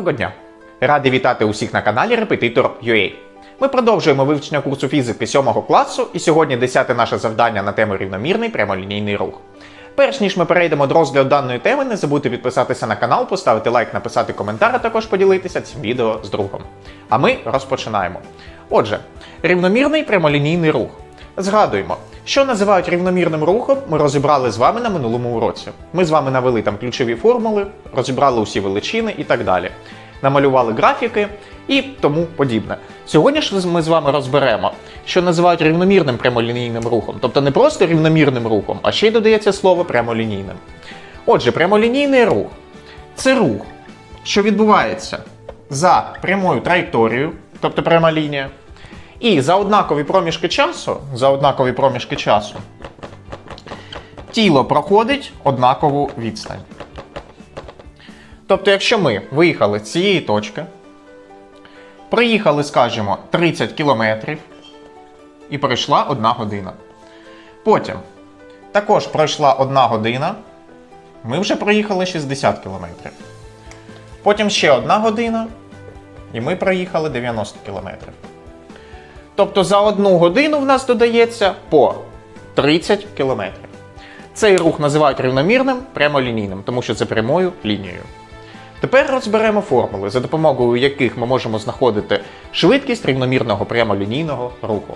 Доброго дня! Радий вітати усіх на каналі Repetitor.ua. Ми продовжуємо вивчення курсу фізики 7 класу, і сьогодні 10 наше завдання на тему рівномірний прямолінійний рух. Перш ніж ми перейдемо до розгляду даної теми, не забудьте підписатися на канал, поставити лайк, написати коментар, а також поділитися цим відео з другом. А ми розпочинаємо. Отже, рівномірний прямолінійний рух. Згадуємо, що називають рівномірним рухом, ми розібрали з вами на минулому уроці. Ми з вами навели там ключові формули, розібрали усі величини і так далі. Намалювали графіки і тому подібне. Сьогодні ж ми з вами розберемо, що називають рівномірним прямолінійним рухом. Тобто не просто рівномірним рухом, а ще й додається слово прямолінійним. Отже, прямолінійний рух це рух, що відбувається за прямою траєкторією, тобто пряма лінія, і за однакові проміжки часу, за однакові проміжки часу, тіло проходить однакову відстань. Тобто, якщо ми виїхали з цієї точки, проїхали, скажімо, 30 кілометрів і пройшла одна година. Потім також пройшла одна година, ми вже проїхали 60 кілометрів. Потім ще одна година, і ми проїхали 90 кілометрів. Тобто за одну годину в нас додається по 30 кілометрів. Цей рух називають рівномірним прямолінійним, тому що це прямою лінією. Тепер розберемо формули, за допомогою яких ми можемо знаходити швидкість рівномірного прямолінійного руху.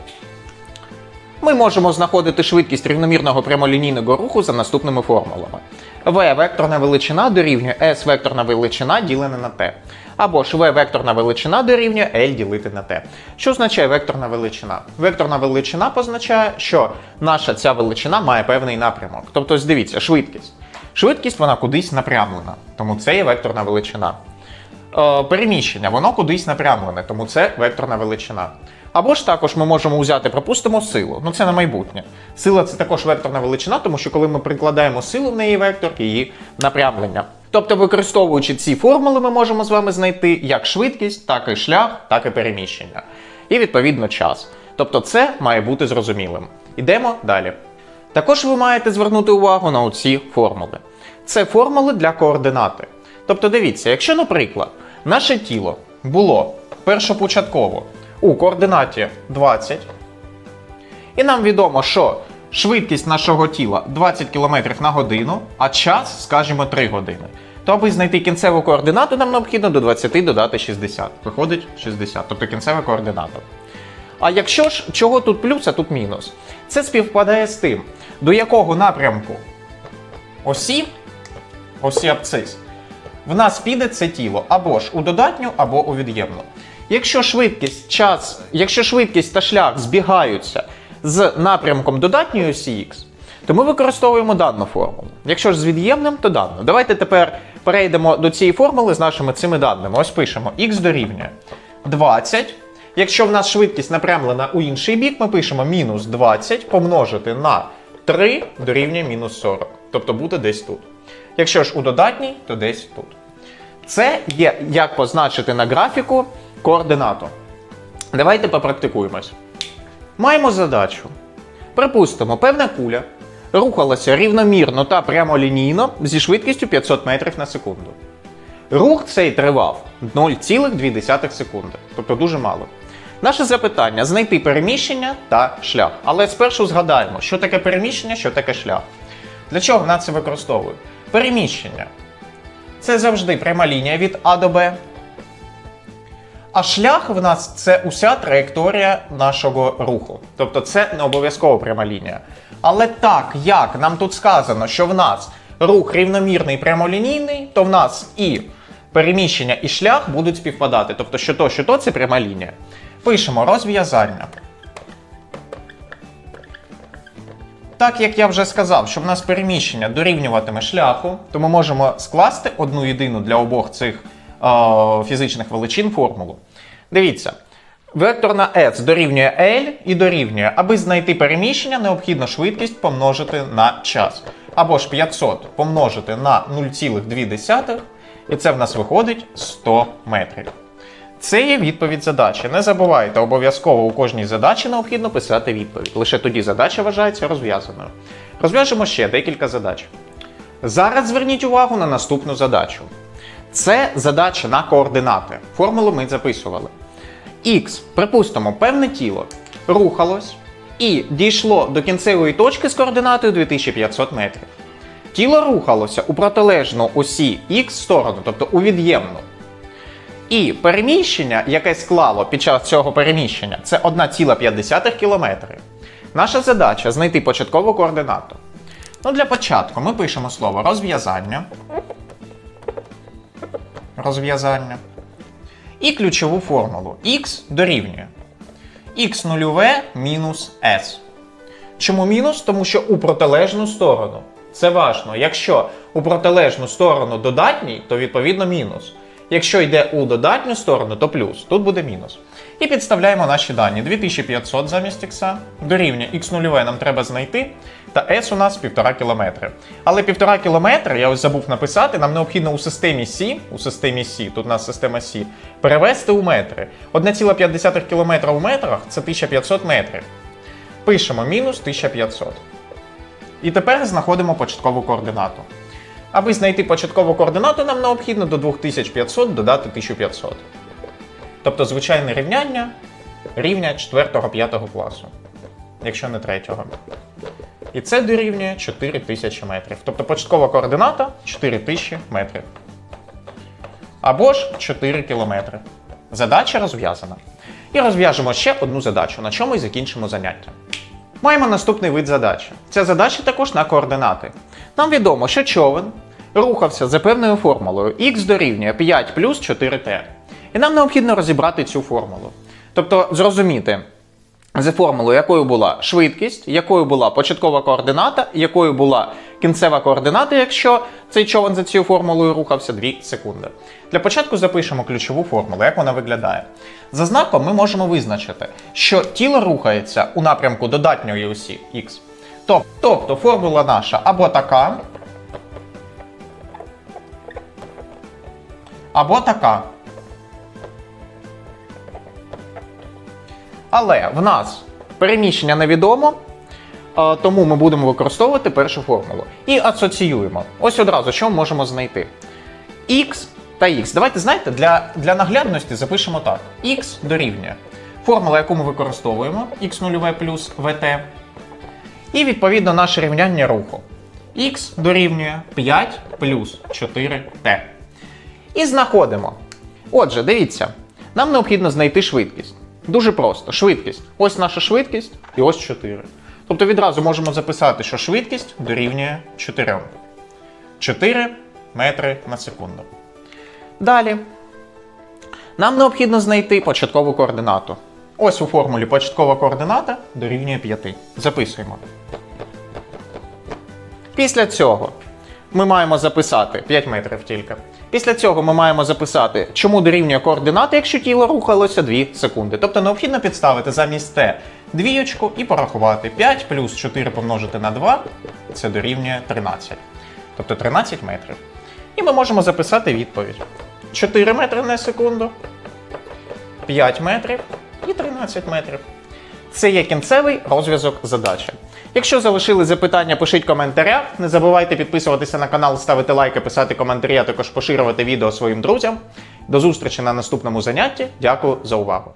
Ми можемо знаходити швидкість рівномірного прямолінійного руху за наступними формулами. V векторна величина дорівнює S векторна величина ділене на t. Або ж V векторна величина дорівнює L ділити на t. Що означає векторна величина? Векторна величина позначає, що наша ця величина має певний напрямок. Тобто, дивіться, швидкість. Швидкість вона кудись напрямлена, тому це є векторна величина. Е, переміщення, воно кудись напрямлене, тому це векторна величина. Або ж також ми можемо взяти, припустимо, силу. Ну це на майбутнє. Сила це також векторна величина, тому що коли ми прикладаємо силу в неї вектор, її напрямлення. Тобто, використовуючи ці формули, ми можемо з вами знайти як швидкість, так і шлях, так і переміщення. І відповідно час. Тобто, це має бути зрозумілим. Ідемо далі. Також ви маєте звернути увагу на оці формули. Це формули для координати. Тобто, дивіться, якщо, наприклад, наше тіло було першопочатково у координаті 20, і нам відомо, що швидкість нашого тіла 20 км на годину, а час, скажімо, 3 години. То аби знайти кінцеву координату, нам необхідно до 20 додати 60. Виходить 60, тобто кінцева координата. А якщо ж чого тут плюс, а тут мінус, це співпадає з тим, до якого напрямку осі, осі абцис, в нас піде це тіло або ж у додатню, або у від'ємну. Якщо швидкість, час, якщо швидкість та шлях збігаються з напрямком додатньої осі Х, то ми використовуємо дану формулу. Якщо ж з від'ємним, то дану. Давайте тепер перейдемо до цієї формули з нашими цими даними. Ось пишемо х дорівнює 20. Якщо в нас швидкість напрямлена у інший бік, ми пишемо мінус 20 помножити на 3 дорівнює мінус 40. Тобто буде десь тут. Якщо ж у додатній, то десь тут. Це є як позначити на графіку координату. Давайте попрактикуємось. Маємо задачу. Припустимо, певна куля рухалася рівномірно та прямолінійно зі швидкістю 500 метрів на секунду. Рух цей тривав 0,2 секунди, тобто дуже мало. Наше запитання знайти переміщення та шлях. Але спершу згадаємо, що таке переміщення, що таке шлях. Для чого в нас це використовують? Переміщення це завжди пряма лінія від А до Б. А шлях в нас це уся траєкторія нашого руху. Тобто це не обов'язково пряма лінія. Але так як нам тут сказано, що в нас рух рівномірний прямолінійний, то в нас і переміщення, і шлях будуть співпадати. Тобто, що то, що то це пряма лінія. Пишемо розв'язання. Так як я вже сказав, що в нас переміщення дорівнюватиме шляху, то ми можемо скласти одну єдину для обох цих е, фізичних величин формулу. Дивіться, векторна S дорівнює L і дорівнює, аби знайти переміщення, необхідно швидкість помножити на час. Або ж 500 помножити на 0,2, і це в нас виходить 100 метрів. Це є відповідь задачі. Не забувайте, обов'язково у кожній задачі необхідно писати відповідь. Лише тоді задача вважається розв'язаною. Розв'яжемо ще декілька задач. Зараз зверніть увагу на наступну задачу. Це задача на координати. Формулу ми записували. Х, припустимо, певне тіло рухалось і дійшло до кінцевої точки з координатою 2500 метрів. Тіло рухалося у протилежну осі х сторону, тобто у від'ємну. І переміщення, яке склало під час цього переміщення, це 1,5 км. Наша задача знайти початкову координату. Ну, для початку ми пишемо слово розв'язання. Розв'язання. І ключову формулу х дорівнює х нульове мінус s. Чому мінус? Тому що у протилежну сторону. Це важно. Якщо у протилежну сторону додатній, то відповідно мінус. Якщо йде у додатню сторону, то плюс. Тут буде мінус. І підставляємо наші дані. 2500 замість х дорівнює х нульове нам треба знайти. Та s у нас 1,5 км. Але 1,5 км, я ось забув написати, нам необхідно у системі Сі, у системі Сі, тут у нас система Сі, перевести у метри. 1,5 км у метрах це 1500 метрів. Пишемо мінус 1500. І тепер знаходимо початкову координату. Аби знайти початкову координату, нам необхідно до 2500 додати 1500. Тобто звичайне рівняння рівня 4-5 класу, якщо не 3. І це дорівнює 4000 метрів. Тобто початкова координата 4000 метрів. Або ж 4 кілометри. Задача розв'язана. І розв'яжемо ще одну задачу, на чому і закінчимо заняття. Маємо наступний вид задачі. Ця задача також на координати. Нам відомо, що човен рухався за певною формулою х дорівнює 5 плюс 4t. І нам необхідно розібрати цю формулу. Тобто зрозуміти за формулою, якою була швидкість, якою була початкова координата, якою була кінцева координата, якщо цей човен за цією формулою рухався 2 секунди. Для початку запишемо ключову формулу, як вона виглядає. За знаком ми можемо визначити, що тіло рухається у напрямку додатньої осі х. Тоб- Тобто формула наша або така, або така. Але в нас переміщення невідомо, тому ми будемо використовувати першу формулу. І асоціюємо. Ось одразу, що ми можемо знайти. Х та х. Давайте знаєте, для, для наглядності запишемо так: х дорівнює. Формула, яку ми використовуємо, х0 плюс vt. І відповідно наше рівняння руху. х дорівнює 5 плюс 4t. І знаходимо. Отже, дивіться, нам необхідно знайти швидкість. Дуже просто. Швидкість. Ось наша швидкість і ось 4. Тобто відразу можемо записати, що швидкість дорівнює 4. 4 метри на секунду. Далі. Нам необхідно знайти початкову координату. Ось у формулі початкова координата дорівнює 5. Записуємо. Після цього ми маємо записати 5 метрів тільки. Після цього ми маємо записати, чому дорівнює координати, якщо тіло рухалося 2 секунди. Тобто необхідно підставити замість Т двієчку і порахувати 5 плюс 4 помножити на 2 це дорівнює 13. Тобто 13 метрів. І ми можемо записати відповідь: 4 метри на секунду, 5 метрів і 13 метрів. Це є кінцевий розв'язок задачі. Якщо залишили запитання, пишіть коментаря. Не забувайте підписуватися на канал, ставити лайки, писати коментарі, а також поширювати відео своїм друзям. До зустрічі на наступному занятті. Дякую за увагу.